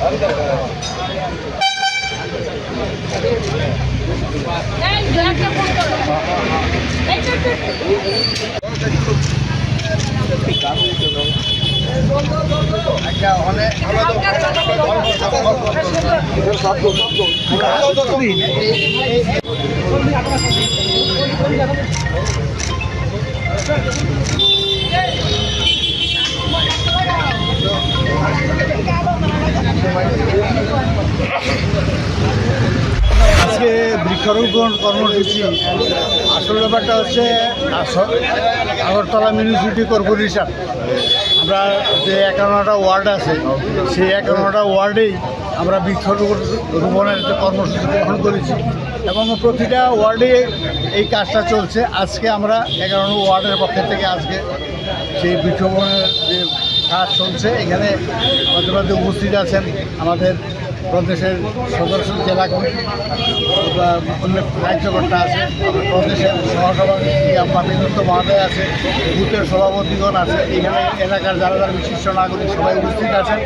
আজকে বৃক্ষরোপণ কর্মসূচি। আসল ব্যাপারটা হচ্ছে আগরতলা মিউনিসিপালিটি কর্পোরেশন। আমরা যে একান্নটা ওয়ার্ড আছে, সেই একান্নটা ওয়ার্ডেই আমরা বৃক্ষরোপণ রোপণের একটা কর্মসূচি গ্রহণ করেছি। এবং প্রতিটা ওয়ার্ডে এই কাজটা চলছে। আজকে আমরা এগারো ওয়ার্ডের পক্ষ থেকে আজকে সেই বৃক্ষরোপণের যে কাজ চলছে, এখানে আমাদের মধ্যে উপস্থিত আছেন আমাদের প্রদেশের সদস্য জেলা কমিটি কার্যকর্তা আছে প্রদেশের সহসভাপতি পাপিদত্ত মহোদয় আছে, বুথের সভাপতিগণ আছে, এখানে এলাকার যারা যারা বিশিষ্ট নাগরিক সবাই উপস্থিত আছেন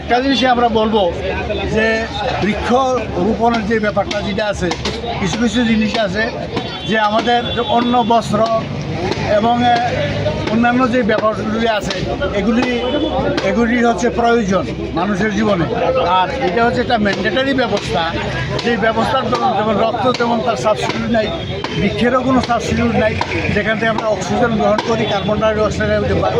একটা জিনিসই আমরা বলব যে বৃক্ষ রোপণের যে ব্যাপারটা যেটা আছে, কিছু কিছু জিনিস আছে যে আমাদের অন্য বস্ত্র এবং অন্যান্য যে ব্যাপারগুলি আছে, এগুলি এগুলি হচ্ছে প্রয়োজন মানুষের জীবনে। আর এটা হচ্ছে একটা ম্যান্ডেটারি ব্যবস্থা। সেই ব্যবস্থার যেমন রক্ত তেমন তার সাবস্টিটিউট নাই, বৃক্ষেরও কোনো সাবস্টিটিউট নাই, যেখান থেকে আমরা অক্সিজেন গ্রহণ করি কার্বন ডাই অক্সাইড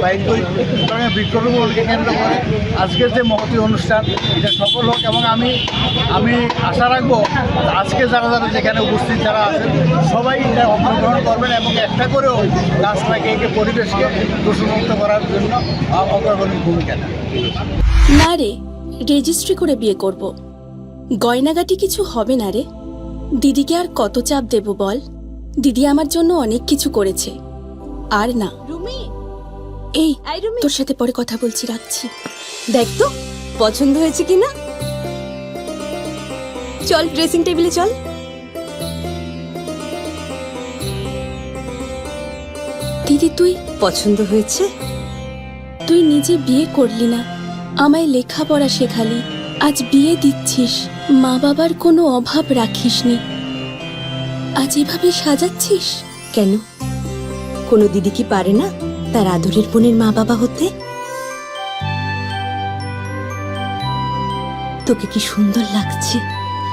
বাইর করি, সুতরাং বৃক্ষরোপণকে কেন্দ্র করে। আজকের যে মহতি অনুষ্ঠান, এটা সফল হোক এবং আমি আমি আশা রাখব আজকে যারা যারা যেখানে উপস্থিত যারা আছেন, সবাই এটা অংশগ্রহণ করবেন এবং একটা করেও গাছ লাগিয়ে পরিবেশকে দূষণমুক্ত করার জন্য অগ্রগণী ভূমিকা না রে রেজিস্ট্রি করে বিয়ে করব। গয়নাগাটি কিছু হবে না রে। দিদিকে আর কত চাপ দেব বল? দিদি আমার জন্য অনেক কিছু করেছে। আর না। এই আই তোর সাথে পরে কথা বলছি রাখছি। দেখ তো পছন্দ হয়েছে কিনা? চল ড্রেসিং টেবিলে চল। দিদি তুই পছন্দ হয়েছে? তুই নিজে বিয়ে করলি না। আমায় লেখাপড়া শেখালি। আজ বিয়ে দিচ্ছিস। মা বাবার কোনো অভাব রাখিসনি। আজ এভাবে সাজাচ্ছিস? কেন? কোনো দিদি কি পারে না তার আদরের বোনের মা বাবা হতে? তোকে কি সুন্দর লাগছে?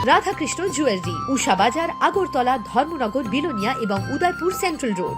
রাধাকৃষ্ণ জুয়েলারি উষা বাজার আগরতলা ধর্মনগর বিলোনিয়া এবং উদয়পুর সেন্ট্রাল রোড।